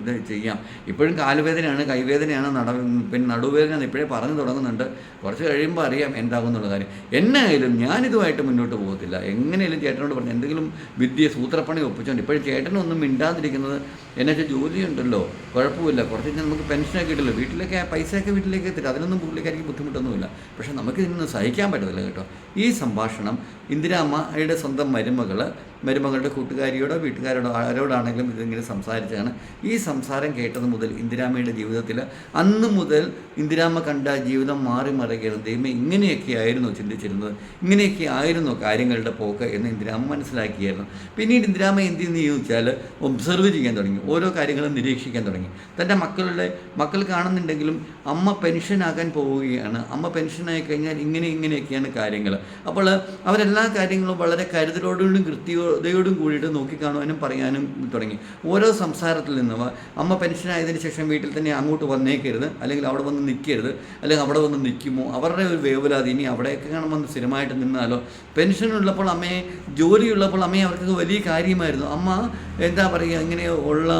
ഇത് ചെയ്യാം. ഇപ്പോഴും കാലുവേദനയാണ് കൈവേദനയാണ് നട പിന്നെ നടുവേദന ഇപ്പോഴേ പറഞ്ഞു തുടങ്ങുന്നുണ്ട്. കുറച്ച് കഴിയുമ്പോൾ അറിയാം എന്താകും എന്നുള്ള കാര്യം. എന്നായാലും ഞാനിതുമായിട്ട് മുന്നോട്ട് പോകത്തില്ല. എങ്ങനെയും ചേട്ടനോട് പറഞ്ഞു എന്തെങ്കിലും വിദ്യ സൂത്രപ്പണി ഒപ്പിച്ചോണ്ട് ഇപ്പോഴും ചേട്ടനൊന്നും മിണ്ടാതിരിക്കുന്നത് എന്നു വെച്ചാൽ ജോലിയുണ്ടല്ലോ കുഴപ്പമില്ല. കുറച്ച് നമുക്ക് പെൻഷനൊക്കെ കിട്ടില്ല. വീട്ടിലേക്ക് പൈസയൊക്കെ വീട്ടിലേക്ക് എത്തില്ല. അതിനൊന്നും പുള്ളിക്കാരിക്ക് ബുദ്ധിമുട്ടൊന്നുമില്ല. പക്ഷേ നമുക്ക് ഇതിനൊന്നും സഹിക്കാൻ പറ്റത്തില്ല കേട്ടോ. ഈ സംഭാഷണം ഇന്ദിരാമ്മയുടെ സ്വന്തം മരുമകൾ മരുമകളുടെ കൂട്ടുകാരിയോടോ വീട്ടുകാരോടോ ആരോടാണെങ്കിലും ഇതിങ്ങനെ സംസാരിച്ചാണ് ഈ സംസാരം കേട്ടത് മുതൽ ഇന്ദിരാമ്മയുടെ ജീവിതത്തിൽ അന്ന് മുതൽ ഇന്ദിരാമ്മ കണ്ട ജീവിതം മാറി മറിയുകയാണ്. ദൈവം ഇങ്ങനെയൊക്കെ ആയിരുന്നു ചിന്തിച്ചിരുന്നത്. ഇങ്ങനെയൊക്കെ ആയിരുന്നു കാര്യങ്ങളുടെ പോക്ക് എന്ന് ഇന്ദിരാമ്മ മനസ്സിലാക്കിയായിരുന്നു. പിന്നീട് ഇന്ദിരാമ്മ എന്ത് ചെയ്യുന്നു ചോദിച്ചാൽ ഒബ്സർവ് ചെയ്യാൻ തുടങ്ങി. ഓരോ കാര്യങ്ങളും നിരീക്ഷിക്കാൻ തുടങ്ങി. തന്റെ മക്കളുടെ മക്കൾ കാണുന്നുണ്ടെങ്കിലും അമ്മ പെൻഷനാകാൻ പോവുകയാണ്. അമ്മ പെൻഷനായി കഴിഞ്ഞാൽ ഇങ്ങനെ ഇങ്ങനെയൊക്കെയാണ് കാര്യങ്ങൾ. അപ്പോൾ അവരെല്ലാ കാര്യങ്ങളും വളരെ കരുതലോടും കൃത്യതയോടും കൂടിയിട്ട് നോക്കിക്കാണുവാനും പറയാനും തുടങ്ങി. ഓരോ സംസാരത്തിൽ നിന്നും അമ്മ പെൻഷനായതിനു ശേഷം വീട്ടിൽ തന്നെ അങ്ങോട്ട് വന്നേക്കരുത്. അല്ലെങ്കിൽ അവിടെ വന്ന് നിൽക്കരുത്. അല്ലെങ്കിൽ അവിടെ വന്ന് നിൽക്കുമോ? അവരുടെ ഒരു വേവലാതി ഇനി അവിടെയൊക്കെ കാണുമ്പോൾ സ്ഥിരമായിട്ട് നിന്നാലോ? പെൻഷനുള്ളപ്പോൾ അമ്മയെ ജോലിയുള്ളപ്പോൾ അമ്മയെ അവർക്ക് വലിയ കാര്യമായിരുന്നു. അമ്മ എന്താ പറയുക ഇങ്ങനെ ഉള്ള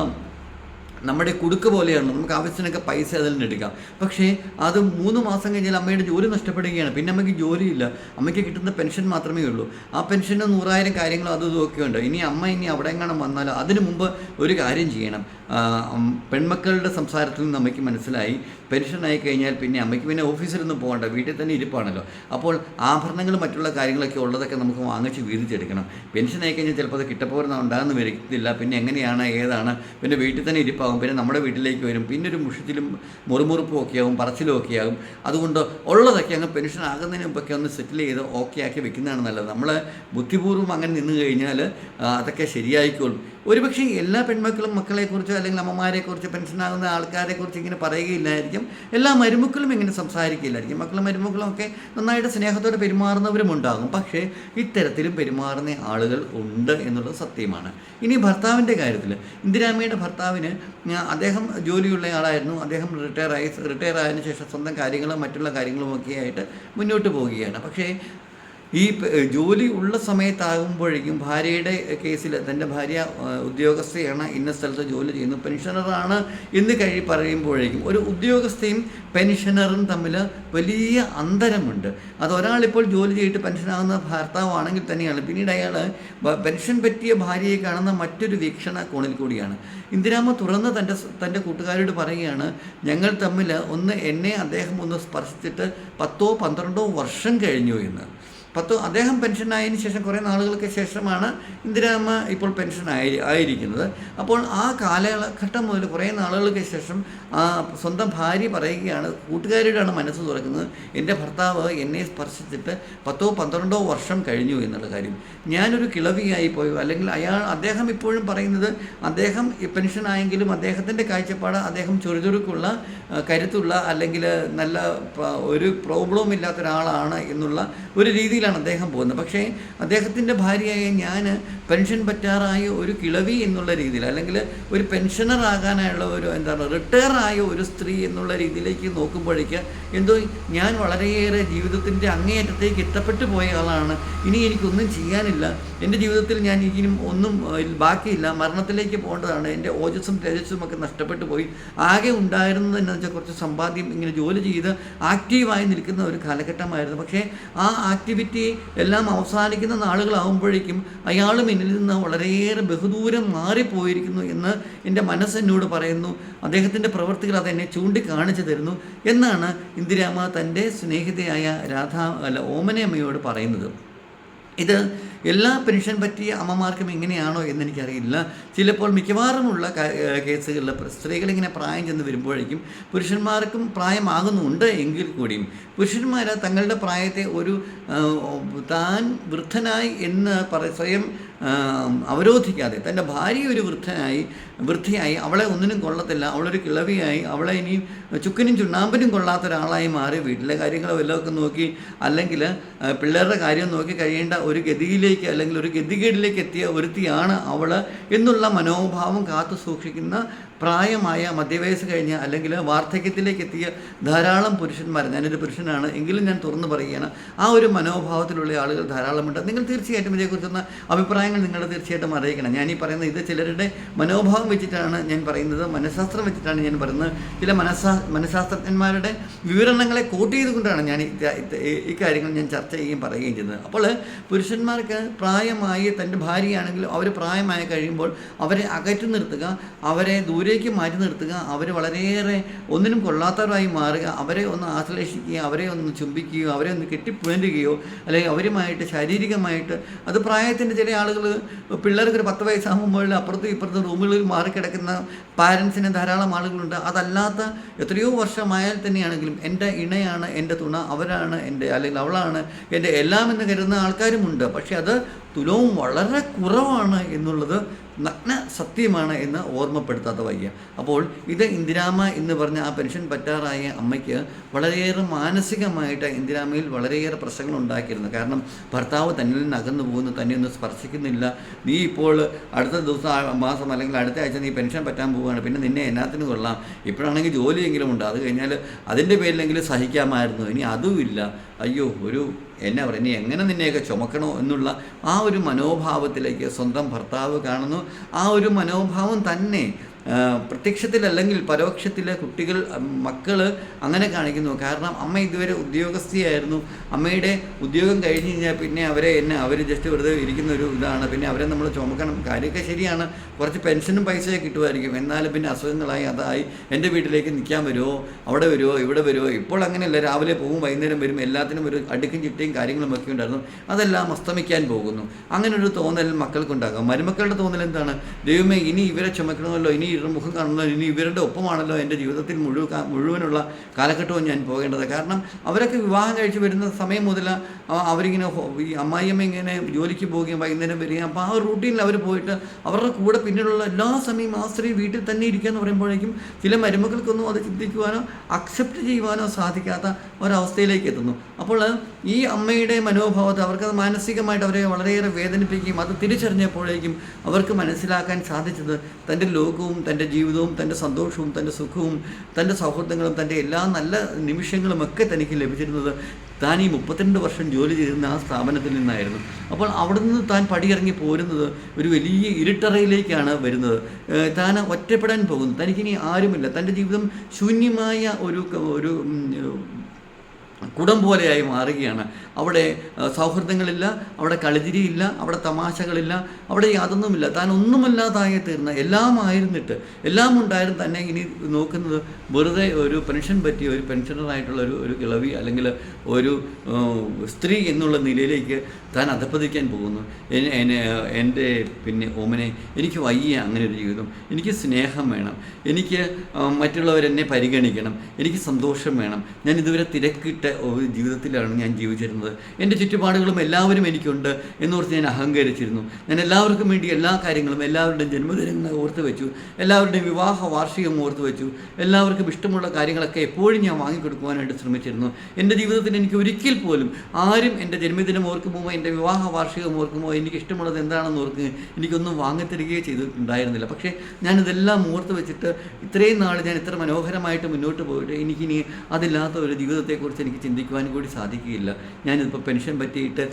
നമ്മുടെ കുടുക്ക് പോലെയാണ്. നമുക്ക് ആവശ്യത്തിനൊക്കെ പൈസ അതിൽ നിന്ന് എടുക്കാം. പക്ഷേ അത് മൂന്ന് മാസം കഴിഞ്ഞാൽ അമ്മയുടെ ജോലി നഷ്ടപ്പെടുകയാണ്. പിന്നെ അമ്മയ്ക്ക് ജോലിയില്ല. അമ്മയ്ക്ക് കിട്ടുന്ന പെൻഷൻ മാത്രമേ ഉള്ളൂ. ആ പെൻഷന് നൂറായിരം കാര്യങ്ങളും അതും ഇതൊക്കെ ഉണ്ട്. ഇനി അമ്മ ഇനി അവിടെ എങ്ങാനും വന്നാൽ അതിനു മുമ്പ് ഒരു കാര്യം ചെയ്യണം. പെൺമക്കളുടെ സംസാരത്തിൽ നിന്ന് അമ്മയ്ക്ക് മനസ്സിലായി. പെൻഷനായി കഴിഞ്ഞാൽ പിന്നെ അമ്മയ്ക്ക് പിന്നെ ഓഫീസിലൊന്നും പോകണ്ട വീട്ടിൽ തന്നെ ഇരിപ്പാണല്ലോ. അപ്പോൾ ആഭരണങ്ങൾ മറ്റുള്ള കാര്യങ്ങളൊക്കെ ഉള്ളതൊക്കെ നമുക്ക് വാങ്ങിച്ച് വീതിച്ചെടുക്കണം. പെൻഷനായി കഴിഞ്ഞാൽ ചിലപ്പോൾ അത് കിട്ടപ്പോരുന്ന ഉണ്ടാകുന്ന വരത്തില്ല പിന്നെ എങ്ങനെയാണ് ഏതാണ്? പിന്നെ വീട്ടിൽ തന്നെ ഇരിപ്പാകും. പിന്നെ നമ്മുടെ വീട്ടിലേക്ക് വരും. പിന്നെ ഒരു മുഷത്തിലും മുറിമുറുപ്പും ഒക്കെ ആകും പറച്ചിലും ഒക്കെ ആകും അതുകൊണ്ട് ഉള്ളതൊക്കെ അങ്ങ് പെൻഷൻ ആകുന്നതിന് മുമ്പൊക്കെ ഒന്ന് സെറ്റിൽ ചെയ്ത് ഓക്കെ ആക്കി വെക്കുന്നതാണ് നല്ലത്. നമ്മൾ ബുദ്ധിപൂർവം അങ്ങനെ നിന്ന് കഴിഞ്ഞാൽ അതൊക്കെ ശരിയായിക്കോളും. ഒരുപക്ഷെ എല്ലാ പെൺമക്കളും മക്കളെക്കുറിച്ചോ അല്ലെങ്കിൽ അമ്മമാരെക്കുറിച്ചോ പെൻഷനാകുന്ന ആൾക്കാരെക്കുറിച്ച് ഇങ്ങനെ പറയുകയില്ലായിരിക്കും. എല്ലാ മരുമക്കളും ഇങ്ങനെ സംസാരിക്കില്ലായിരിക്കും. മക്കളും മരുമക്കളും ഒക്കെ നന്നായിട്ട് സ്നേഹത്തോടെ പെരുമാറുന്നവരും ഉണ്ടാകും. പക്ഷേ ഇത്തരത്തിലും പെരുമാറുന്ന ആളുകൾ ഉണ്ട് എന്നുള്ളത് സത്യമാണ്. ഇനി ഭർത്താവിന്റെ കാര്യത്തിൽ. ഇന്ദിരാമ്മയുടെ ഭർത്താവിന് അദ്ദേഹം ജോലിയുള്ള ആളായിരുന്നു. അദ്ദേഹം റിട്ടയർ ആയി റിട്ടയർ ആയതിനു ശേഷം സ്വന്തം കാര്യങ്ങളും മറ്റുള്ള കാര്യങ്ങളും ഒക്കെ ആയിട്ട് മുന്നോട്ട് പോവുകയാണ്. പക്ഷേ ഈ ജോലി ഉള്ള സമയത്താകുമ്പോഴേക്കും ഭാര്യയുടെ കേസിൽ തന്റെ ഭാര്യ ഉദ്യോഗസ്ഥയാണ് ഇന്ന സ്ഥലത്ത് ജോലി ചെയ്യുന്നു പെൻഷനറാണ് എന്ന് കഴി പറയുമ്പോഴേക്കും ഒരു ഉദ്യോഗസ്ഥയും പെൻഷനറും തമ്മിൽ വലിയ അന്തരമുണ്ട്. അത് ഒരാളിപ്പോൾ ജോലി ചെയ്തിട്ട് പെൻഷനാകുന്ന ഭർത്താവാണെങ്കിൽ തന്നെയാണ്. പിന്നീട് അയാൾ പെൻഷൻ പറ്റിയ ഭാര്യയെ കാണുന്ന മറ്റൊരു വീക്ഷണ കോണിൽ കൂടിയാണ്. ഇന്ദിരാമ തുറന്ന് തന്റെ തന്റെ കൂട്ടുകാരോട് പറയുകയാണ് ഞങ്ങൾ തമ്മിൽ ഒന്ന് എന്നെ അദ്ദേഹം ഒന്ന് സ്പർശിച്ചിട്ട് പത്തോ പന്ത്രണ്ടോ വർഷം കഴിഞ്ഞു എന്ന്. പത്തോ അദ്ദേഹം പെൻഷനായതിനു ശേഷം കുറേ നാളുകൾക്ക് ശേഷമാണ് ഇന്ദിരാമ്മ ഇപ്പോൾ പെൻഷൻ ആയി ആയിരിക്കുന്നത്. അപ്പോൾ ആ കാലഘട്ടം മുതൽ കുറേ നാളുകൾക്ക് ശേഷം ആ സ്വന്തം ഭാര്യ പറയുകയാണ് കൂട്ടുകാരിയുടെയാണ് മനസ്സ് തുറക്കുന്നത് എന്റെ ഭർത്താവ് എന്നെ സ്പർശിച്ചിട്ട് പത്തോ പന്ത്രണ്ടോ വർഷം കഴിഞ്ഞു എന്നുള്ള കാര്യം. ഞാനൊരു കിളവിയായി പോയോ? അല്ലെങ്കിൽ അയാൾ അദ്ദേഹം ഇപ്പോഴും പറയുന്നത് അദ്ദേഹം പെൻഷനായെങ്കിലും അദ്ദേഹത്തിന്റെ കാഴ്ചപ്പാട് അദ്ദേഹം ചുറുചുറുക്കുള്ള കരുത്തുള്ള അല്ലെങ്കിൽ നല്ല ഒരു പ്രോബ്ലവും ഇല്ലാത്ത ഒരാളാണ് എന്നുള്ള ഒരു രീതിയിലാണ് അദ്ദേഹം പോകുന്നത്. പക്ഷേ അദ്ദേഹത്തിന്റെ ഭാര്യയായ ഞാൻ പെൻഷൻ പറ്റാറായ ഒരു കിളവി എന്നുള്ള രീതിയിൽ അല്ലെങ്കിൽ ഒരു പെൻഷനർ ആകാനായുള്ള ഒരു എന്താണ് റിട്ടയർ ആയ ഒരു സ്ത്രീ എന്നുള്ള രീതിയിലേക്ക് നോക്കുമ്പോഴേക്ക് എന്തോ ഞാൻ വളരെയേറെ ജീവിതത്തിന്റെ അങ്ങേയറ്റത്തേക്ക് എത്തപ്പെട്ടു പോയ ആളാണ്. ഇനി എനിക്കൊന്നും ചെയ്യാനില്ല. എന്റെ ജീവിതത്തിൽ ഞാൻ ഇനിയും ഒന്നും ബാക്കിയില്ല. മരണത്തിലേക്ക് പോകേണ്ടതാണ്. എന്റെ ഓജസ്സും തേജസ്സും ഒക്കെ നഷ്ടപ്പെട്ടു പോയി. ആകെ ഉണ്ടായിരുന്നത് എന്ന് വെച്ചാൽ കുറച്ച് സമ്പാദ്യം ഇങ്ങനെ ജോലി ചെയ്ത് ആക്റ്റീവായി നിൽക്കുന്ന ഒരു കാലഘട്ടമായിരുന്നു. പക്ഷേ ആ ആക്ടിവിറ്റി എല്ലാം അവസാനിക്കുന്ന നാളുകളാകുമ്പോഴേക്കും അയാളും എന്നിൽ നിന്ന് വളരെയേറെ ബഹുദൂരം മാറിപ്പോയിരിക്കുന്നു എന്ന് എന്റെ മനസ്സെന്നോട് പറയുന്നു. അദ്ദേഹത്തിന്റെ പ്രവൃത്തികൾ അതെന്നെ ചൂണ്ടിക്കാണിച്ചു തരുന്നു എന്നാണ് ഇന്ദിരാമ തന്റെ സ്നേഹിതയായ രാധ അല്ല ഓമനയമ്മയോട് പറയുന്നത്. ഇത് എല്ലാ പെൻഷൻ പറ്റിയ അമ്മമാർക്കും എങ്ങനെയാണോ എന്ന് എനിക്കറിയില്ല ചിലപ്പോൾ മിക്കവാറുമുള്ള കേസുകളിൽ സ്ത്രീകളിങ്ങനെ പ്രായം ചെന്ന് വരുമ്പോഴേക്കും പുരുഷന്മാർക്കും പ്രായമാകുന്നുണ്ട് എങ്കിൽ കൂടിയും പുരുഷന്മാർ തങ്ങളുടെ പ്രായത്തെ ഒരു താൻ വൃദ്ധനായി എന്ന് പറ സ്വയം അവരോധിക്കാതെ തന്റെ ഭാര്യ ഒരു വൃദ്ധനായി വൃദ്ധയായി അവളെ ഒന്നിനും കൊള്ളത്തില്ല. അവളൊരു കിളവിയായി അവളെ ഇനി ചുക്കിനും ചുണ്ണാമ്പിനും കൊള്ളാത്ത ഒരാളായി മാറി വീട്ടിലെ കാര്യങ്ങളോ വല്ലതൊക്കെ നോക്കി അല്ലെങ്കിൽ പിള്ളേരുടെ കാര്യം നോക്കി കഴിയേണ്ട ഒരു ഗതിയിലേക്ക് അല്ലെങ്കിൽ ഒരു ഗതികേടിലേക്ക് എത്തിയ ഒരുത്തിയാണ് അവൾ എന്നുള്ള മനോഭാവം കാത്തു സൂക്ഷിക്കുന്ന പ്രായമായ മധ്യവയസ്സ് കഴിഞ്ഞ അല്ലെങ്കിൽ വാർദ്ധക്യത്തിലേക്ക് എത്തിയ ധാരാളം പുരുഷന്മാർ ഞാനൊരു പുരുഷനാണ് എങ്കിലും ഞാൻ തുറന്നു പറയുകയാണ് ആ ഒരു മനോഭാവത്തിലുള്ള ആളുകൾ ധാരാളമുണ്ട്. നിങ്ങൾ തീർച്ചയായിട്ടും ഇതേക്കുറിച്ചുള്ള അഭിപ്രായങ്ങൾ നിങ്ങൾ തീർച്ചയായിട്ടും അറിയിക്കണം. ഞാൻ ഈ പറയുന്നത് ഇത് ചിലരുടെ മനോഭാവം വെച്ചിട്ടാണ് ഞാൻ പറയുന്നത് മനഃശാസ്ത്രം വെച്ചിട്ടാണ് ഞാൻ പറയുന്നത്. ചില മനഃശാ മനഃശാസ്ത്രജ്ഞന്മാരുടെ വിവരണങ്ങളെ കോട്ട് ചെയ്തുകൊണ്ടാണ് ഞാൻ ഇത്ത- ഇത്ത- ഈ- ഈ കാര്യങ്ങൾ ഞാൻ ചർച്ച ചെയ്യുകയും പറയുകയും ചെയ്യുന്നത്. അപ്പോൾ പുരുഷന്മാർക്ക് പ്രായമായി തന്റെ ഭാര്യയാണെങ്കിലും അവർ പ്രായമായി കഴിയുമ്പോൾ അവരെ അകറ്റി നിർത്തുക അവരെ ദൂരേക്ക് മാറ്റി നിർത്തുക അവരെ വളരെയേറെ ഒന്നിനും കൊള്ളാത്തവരായി മാറുക അവരെ ഒന്ന് ആശ്ലേഷിക്കുകയോ അവരെ ഒന്ന് ചുംബിക്കുകയോ അവരെ ഒന്ന് കെട്ടിപ്പുണരുകയോ അല്ലെങ്കിൽ അവരുമായിട്ട് ശാരീരികമായിട്ട്. അത് പ്രായത്തിന്റെ ചില ആളുകൾ പിള്ളേർക്ക് ഒരു പത്ത് വയസ്സാകുമ്പോൾ അപ്പുറത്തും ഇപ്പുറത്തും റൂമുകളിൽ മാറിക്കിടക്കുന്ന പാരൻസിന് ധാരാളം ആളുകളുണ്ട്. അതല്ലാത്ത എത്രയോ വർഷമായാൽ തന്നെയാണെങ്കിലും എന്റെ ഇണയാണ് എന്റെ തുണ അവരാണ് എന്റെ അല്ലെങ്കിൽ അവളാണ് എന്റെ എല്ലാം എന്ന് കരുതുന്ന ആൾക്കാരുമുണ്ട്. പക്ഷേ അത് തുലവും വളരെ കുറവാണ് എന്നുള്ളത് നഗ്ന സത്യമാണ് എന്ന് ഓർമ്മപ്പെടുത്താത്ത വയ്യ. അപ്പോൾ ഇത് ഇന്ദിരാമ എന്ന് പറഞ്ഞ ആ പെൻഷൻ പറ്റാറായ അമ്മയ്ക്ക് വളരെയേറെ മാനസികമായിട്ട് ഇന്ദിരാമയിൽ വളരെയേറെ പ്രശ്നങ്ങൾ ഉണ്ടാക്കിയിരുന്നു. കാരണം ഭർത്താവ് തന്നിൽ നിന്ന് അകന്നു പോകുന്നു തന്നെ ഒന്നും സ്പർശിക്കുന്നില്ല. നീ ഇപ്പോൾ അടുത്ത ദിവസം മാസം അല്ലെങ്കിൽ അടുത്ത ആഴ്ച നീ പെൻഷൻ പറ്റാൻ പോവുകയാണ്. പിന്നെ നിന്നെ എന്നാത്തിന് കൊള്ളാം. ഇപ്പോഴാണെങ്കിൽ ജോലിയെങ്കിലും ഉണ്ട്. അത് കഴിഞ്ഞാൽ അതിന്റെ പേരിലെങ്കിലും സഹിക്കാമായിരുന്നു. ഇനി അതുമില്ല. അയ്യോ ഒരു എന്നാ അവർ ഇനി എങ്ങനെ നിന്നെയൊക്കെ ചുമക്കണോ എന്നുള്ള ആ ഒരു മനോഭാവത്തിലേക്ക് സ്വന്തം ഭർത്താവ് കാണുന്നു. ആ ഒരു മനോഭാവം തന്നെ പ്രത്യക്ഷത്തിലല്ലെങ്കിൽ പരോക്ഷത്തിൽ കുട്ടികൾ മക്കൾ അങ്ങനെ കാണിക്കുന്നു. കാരണം അമ്മ ഇതുവരെ ഉദ്യോഗസ്ഥയായിരുന്നു. അമ്മയുടെ ഉദ്യോഗം കഴിഞ്ഞ് കഴിഞ്ഞാൽ പിന്നെ അവരെ എന്നെ അവർ ജസ്റ്റ് വെറുതെ ഇരിക്കുന്ന ഒരു ഇതാണ്. പിന്നെ അവരെ നമ്മൾ ചുമക്കണം. കാര്യമൊക്കെ ശരിയാണ്. കുറച്ച് പെൻഷനും പൈസയൊക്കെ കിട്ടുമായിരിക്കും. എന്നാലും പിന്നെ അസുഖങ്ങളായി അതായി എന്റെ വീട്ടിലേക്ക് നിൽക്കാൻ വരുമോ അവിടെ വരുമോ ഇവിടെ വരുമോ ഇപ്പോൾ അങ്ങനെയല്ല. രാവിലെ പോകും വൈകുന്നേരം വരും. എല്ലാത്തിനും ഒരു അടുക്കും ചിട്ടയും കാര്യങ്ങളും ഒക്കെ ഉണ്ടായിരുന്നു. അതെല്ലാം അസ്തമിക്കാൻ പോകുന്നു. അങ്ങനെ ഒരു തോന്നൽ മക്കൾക്കുണ്ടാകാം. മരുമക്കളുടെ തോന്നൽ എന്താണ്? ദൈവമേ ഇനി ഇവരെ ചുമക്കണമല്ലോ. ഇനി ഇവരുടെ മുഖം കാണുന്നത് ഇനി ഇവരുടെ ഒപ്പമാണല്ലോ എന്റെ ജീവിതത്തിൽ മുഴുവൻ മുഴുവനുള്ള കാലഘട്ടവും ഞാൻ പോകേണ്ടത്. കാരണം അവരൊക്കെ വിവാഹം കഴിച്ച് വരുന്ന സമയം മുതൽ അവരിങ്ങനെ ഈ അമ്മായിയമ്മ ഇങ്ങനെ ജോലിക്ക് പോവുകയും വൈകുന്നേരം വരികയും അപ്പോൾ ആ റൂട്ടീനിൽ അവർ പോയിട്ട് അവരുടെ കൂടെ പിന്നീടുള്ള എല്ലാ സമയം ആ സ്ത്രീ വീട്ടിൽ തന്നെ ഇരിക്കുക എന്ന് പറയുമ്പോഴേക്കും ചില മരുമക്കൾക്കൊന്നും അത് ചിന്തിക്കുവാനോ അക്സെപ്റ്റ് ചെയ്യുവാനോ സാധിക്കാത്ത ഒരവസ്ഥയിലേക്ക് എത്തുന്നു. അപ്പോൾ ഈ അമ്മയുടെ മനോഭാവത്തെ അവർക്ക് മാനസികമായിട്ട് അവരെ വളരെയേറെ വേദനിപ്പിക്കുകയും അത് തിരിച്ചറിഞ്ഞപ്പോഴേക്കും അവർക്ക് മനസ്സിലാക്കാൻ സാധിച്ചത് തന്റെ ലോകവും തന്റെ ജീവിതവും തന്റെ സന്തോഷവും തന്റെ സുഖവും തന്റെ സൗഹൃദങ്ങളും തന്റെ എല്ലാ നല്ല നിമിഷങ്ങളും ഒക്കെ തനിക്ക് ലഭിച്ചിരുന്നത് താൻ ഈ മുപ്പത്തിരണ്ട് വർഷം ജോലി ചെയ്തിരുന്ന ആ സ്ഥാപനത്തിൽ നിന്നായിരുന്നു. അപ്പോൾ അവിടെ നിന്ന് താൻ പടിയിറങ്ങി പോരുന്നത് ഒരു വലിയ ഇരുട്ടറയിലേക്കാണ് വരുന്നത്. താൻ ഒറ്റപ്പെടാൻ പോകുന്നു. തനിക്കിനി ആരുമില്ല. തന്റെ ജീവിതം ശൂന്യമായ ഒരു ഒരു കുടം പോലെയായി മാറുകയാണ്. അവിടെ സൗഹൃദങ്ങളില്ല അവിടെ കളിചിരിയില്ല അവിടെ തമാശകളില്ല അവിടെ യാതൊന്നുമില്ല. താൻ ഒന്നുമല്ലാതായി തീർന്ന എല്ലാം ആയിരുന്നിട്ട് എല്ലാം ഉണ്ടായിരുന്നു തന്നെ ഇനി നോക്കുന്നത് വെറുതെ ഒരു പെൻഷൻ പറ്റിയ ഒരു പെൻഷനറായിട്ടുള്ള ഒരു ഒരു കിളവി അല്ലെങ്കിൽ ഒരു സ്ത്രീ എന്നുള്ള നിലയിലേക്ക് താൻ അധപ്പതിക്കാൻ പോകുന്നു. എന്റെ പിന്നെ ഓമനെ എനിക്ക് വയ്യ അങ്ങനെ ഒരു ജീവിതം. എനിക്ക് സ്നേഹം വേണം. എനിക്ക് മറ്റുള്ളവരെന്നെ പരിഗണിക്കണം. എനിക്ക് സന്തോഷം വേണം. ഞാൻ ഇതുവരെ തിരക്കിട്ട ഒരു ജീവിതത്തിലാണ് ഞാൻ ജീവിച്ചിരുന്നത്. എന്റെ ചുറ്റുപാടുകളും എല്ലാവരും എനിക്കുണ്ട് എന്നോർത്ത് ഞാൻ അഹങ്കരിച്ചിരുന്നു. ഞാൻ എല്ലാവർക്കും വേണ്ടി എല്ലാ കാര്യങ്ങളും എല്ലാവരുടെയും ജന്മദിനങ്ങൾ ഓർത്ത് വെച്ചു. എല്ലാവരുടെയും വിവാഹ വാർഷികം ഓർത്ത് വെച്ചു. എല്ലാവർക്കും ഇഷ്ടമുള്ള കാര്യങ്ങളൊക്കെ എപ്പോഴും ഞാൻ വാങ്ങിക്കൊടുക്കുവാനായിട്ട് ശ്രമിച്ചിരുന്നു. എന്റെ ജീവിതത്തിൽ എനിക്ക് ഒരിക്കൽ പോലും ആരും എന്റെ ജന്മദിനം ഓർക്കുമോ എന്റെ വിവാഹ വാർഷികം ഓർക്കുമോ എനിക്ക് ഇഷ്ടമുള്ളത് എന്താണെന്ന് ഓർക്കുക എനിക്കൊന്നും വാങ്ങിത്തരികയോ ചെയ്തിട്ടുണ്ടായിരുന്നില്ല. പക്ഷേ ഞാനിതെല്ലാം ഓർത്ത് വെച്ചിട്ട് ഇത്രയും നാൾ ഞാൻ ഇത്ര മനോഹരമായിട്ട് മുന്നോട്ട് പോയിട്ട് എനിക്കിനി അതില്ലാത്ത ഒരു ജീവിതത്തെക്കുറിച്ച് എനിക്ക് ചിന്തിക്കുവാൻ കൂടി സാധിക്കുകയില്ല. ഞാനിപ്പോൾ പെൻഷൻ പറ്റിയിട്ട്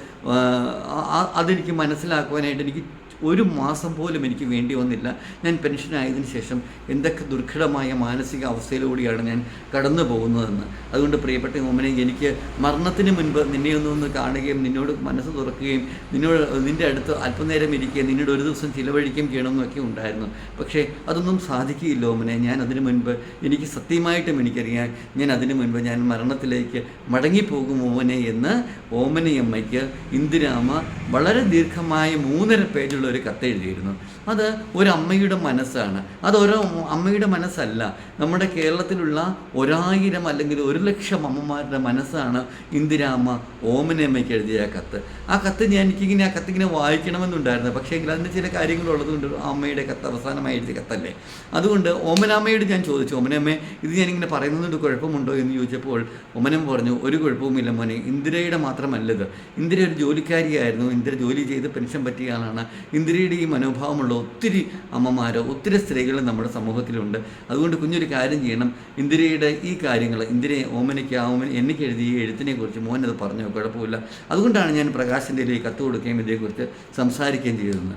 അതെനിക്ക് മനസ്സിലാക്കുവാനായിട്ട് എനിക്ക് ഒരു മാസം പോലും എനിക്ക് വേണ്ടി വന്നില്ല. ഞാൻ പെൻഷനായതിനു ശേഷം എന്തൊക്കെ ദുർഘടമായ മാനസിക അവസ്ഥയിലൂടെയാണ് ഞാൻ കടന്നു പോകുന്നതെന്ന്. അതുകൊണ്ട് പ്രിയപ്പെട്ട മോമനെ എനിക്ക് മരണത്തിന് മുൻപ് നിന്നെ ഒന്ന് ഒന്ന് കാണുകയും നിന്നോട് മനസ്സ് തുറക്കുകയും നിന്നോട് നിന്റെ അടുത്ത് അല്പനേരം ഇരിക്കുകയും നിന്നോട് ഒരു ദിവസം ചിലവഴിക്കുകയും ചെയ്യണമെന്നൊക്കെ ഉണ്ടായിരുന്നു. പക്ഷേ അതൊന്നും സാധിക്കുകയില്ല ഓമനെ ഞാൻ അതിനു മുൻപ് എനിക്ക് സത്യമായിട്ടും എനിക്കറിയാൻ ഞാൻ അതിനു മുൻപ് ഞാൻ മരണത്തിലേക്ക് മടങ്ങിപ്പോകും ഓമനെ എന്ന്. ഓമനയമ്മയ്ക്ക് ഇന്ദിരാമ വളരെ ദീർഘമായ മൂന്നര പേജുള്ള ഒരു കത്തെഴുതിയിരുന്നു അത് ഒരു അമ്മയുടെ മനസ്സാണ്. അത് ഓരോ അമ്മയുടെ മനസ്സല്ല. നമ്മുടെ കേരളത്തിലുള്ള ഒരായിരം അല്ലെങ്കിൽ ഒരു ലക്ഷം അമ്മമാരുടെ മനസ്സാണ് ഇന്ദിരാമ്മ ഓമനയമ്മയ്ക്ക് എഴുതിയ കത്ത്. ആ കത്ത് ഞാൻ എനിക്കിങ്ങനെ ആ കത്തിങ്ങനെ വായിക്കണമെന്നുണ്ടായിരുന്നു. പക്ഷേ എങ്കിൽ അതിന് ചില കാര്യങ്ങളുള്ളതുകൊണ്ട് അമ്മയുടെ കത്ത് അവസാനമായി എഴുതിയ കത്തല്ലേ? അതുകൊണ്ട് ഓമനാമ്മയോട് ഞാൻ ചോദിച്ചു ഓമനമ്മേ ഇത് ഞാനിങ്ങനെ പറയുന്നതുകൊണ്ട് കുഴപ്പമുണ്ടോ? എന്ന് ചോദിച്ചപ്പോൾ ഓമനം പറഞ്ഞു ഒരു കുഴപ്പവുമില്ല മോനെ. ഇന്ദിരയുടെ മാത്രമല്ലത്. ഇന്ദിര ഒരു ജോലിക്കാരിയായിരുന്നു. ഇന്ദിര ജോലി ചെയ്ത് പെൻഷൻ പറ്റിയ ആളാണ്. ഇന്ദിരയുടെ ഈ മനോഭാവമുള്ള ഒത്തിരി അമ്മമാരോ ഒത്തിരി സ്ത്രീകൾ നമ്മുടെ സമൂഹത്തിലുണ്ട്. അതുകൊണ്ട് കുഞ്ഞൊരു കാര്യം ചെയ്യണം. ഇന്ദിരയുടെ ഈ കാര്യങ്ങൾ ഇന്ദിരയെ ഓമനയ്ക്ക് ഓമന എനിക്ക് എഴുതിയ എഴുത്തിനെ കുറിച്ച് മോൻ അത് പറഞ്ഞു കുഴപ്പമില്ല. അതുകൊണ്ടാണ് ഞാൻ പ്രകാശിന്റെ ഈ കത്ത് കൊടുക്കുകയും ഇതേക്കുറിച്ച് സംസാരിക്കുകയും ചെയ്തത്.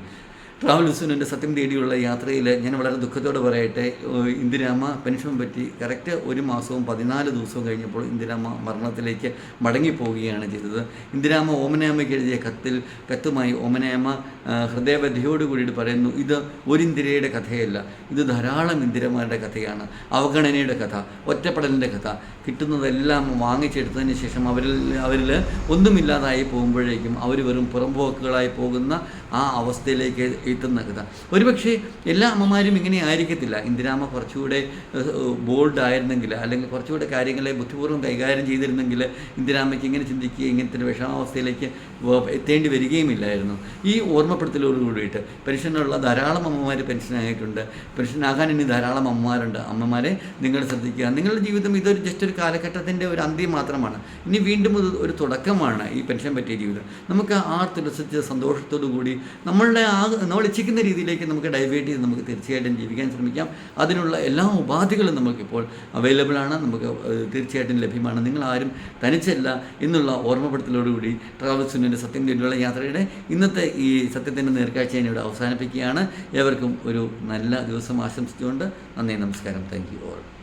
ട്രാവൽ വിസുവിന്റെ സത്യം തേടിയുള്ള യാത്രയിൽ ഞാൻ വളരെ ദുഃഖത്തോടെ പറയട്ടെ. ഇന്ദിരാമ ഇന്ദിരാമ്മ പെൻഷൻ പറ്റി കറക്റ്റ് ഒരു മാസവും പതിനാല് ദിവസവും കഴിഞ്ഞപ്പോൾ ഇന്ദിരാമ്മ മരണത്തിലേക്ക് മടങ്ങിപ്പോവുകയാണ് ചെയ്തത്. ഇന്ദിരാമ്മ ഓമനയമ്മയ്ക്ക് എഴുതിയ കത്തിൽ കത്തുമായി ഓമനയമ്മ ഹൃദയബദ്ധയോട് കൂടിയിട്ട് പറയുന്നു ഇത് ഒരു ഇന്ദിരയുടെ കഥയല്ല ഇത് ധാരാളം ഇന്ദിരമാരുടെ കഥയാണ് അവഗണനയുടെ കഥ ഒറ്റപ്പെടലിന്റെ കഥ. കിട്ടുന്നതെല്ലാം വാങ്ങിച്ചെടുത്തതിന് ശേഷം അവരിൽ അവരിൽ ഒന്നുമില്ലാതായി പോകുമ്പോഴേക്കും അവർ വെറും പുറംപോക്കുകളായി പോകുന്ന ആ അവസ്ഥയിലേക്ക് എത്തുന്ന കഥ. ഒരുപക്ഷെ എല്ലാ അമ്മമാരും ഇങ്ങനെ ആയിരിക്കത്തില്ല. ഇന്ദിരാമ്മ കുറച്ചുകൂടെ ബോൾഡ് ആയിരുന്നെങ്കിൽ അല്ലെങ്കിൽ കുറച്ചുകൂടെ കാര്യങ്ങളെ ബുദ്ധിപൂർവം കൈകാര്യം ചെയ്തിരുന്നെങ്കിൽ ഇന്ദിരാമ്മയ്ക്ക് ഇങ്ങനെ ചിന്തിക്കുക ഇങ്ങനത്തെ ഒരു വിഷമാവസ്ഥയിലേക്ക് എത്തേണ്ടി വരികയുമില്ലായിരുന്നു. ഈ ഓർമ്മപ്പെടുത്തലോട് കൂടിയിട്ട് പെൻഷനുള്ള ധാരാളം അമ്മമാർ പെൻഷനായിട്ടുണ്ട്. പെൻഷനാകാൻ ഇനി ധാരാളം അമ്മമാരുണ്ട്. അമ്മമാരെ നിങ്ങൾ ശ്രദ്ധിക്കുക. നിങ്ങളുടെ ജീവിതം ഇതൊരു ജസ്റ്റ് ഒരു കാലഘട്ടത്തിന്റെ ഒരു അന്ത്യം മാത്രമാണ്. ഇനി വീണ്ടും ഇത് ഒരു തുടക്കമാണ് ഈ പെൻഷൻ പറ്റിയ ജീവിതം. നമുക്ക് ആ തുലസിച്ച് സന്തോഷത്തോടു കൂടി നമ്മളുടെ ആ നമ്മൾ ഇച്ഛിക്കുന്ന രീതിയിലേക്ക് നമുക്ക് ഡൈവേർട്ട് ചെയ്ത് നമുക്ക് തീർച്ചയായിട്ടും ജീവിക്കാൻ ശ്രമിക്കാം. അതിനുള്ള എല്ലാ ഉപാധികളും നമുക്കിപ്പോൾ അവൈലബിൾ ആണ്. നമുക്ക് തീർച്ചയായിട്ടും ലഭ്യമാണ്. നിങ്ങൾ ആരും തനിച്ചല്ല എന്നുള്ള ഓർമ്മപ്പെടുത്തലോടുകൂടി ട്രാവൽ സുനിന്റെ സത്യം തേടിയുള്ള യാത്രയുടെ ഇന്നത്തെ ഈ സത്യത്തിന്റെ നേർക്കാഴ്ച ഞാൻ ഇവിടെ അവസാനിപ്പിക്കുകയാണ്. ഏവർക്കും ഒരു നല്ല ദിവസം ആശംസിച്ചുകൊണ്ട് നന്ദി നമസ്കാരം. Thank you all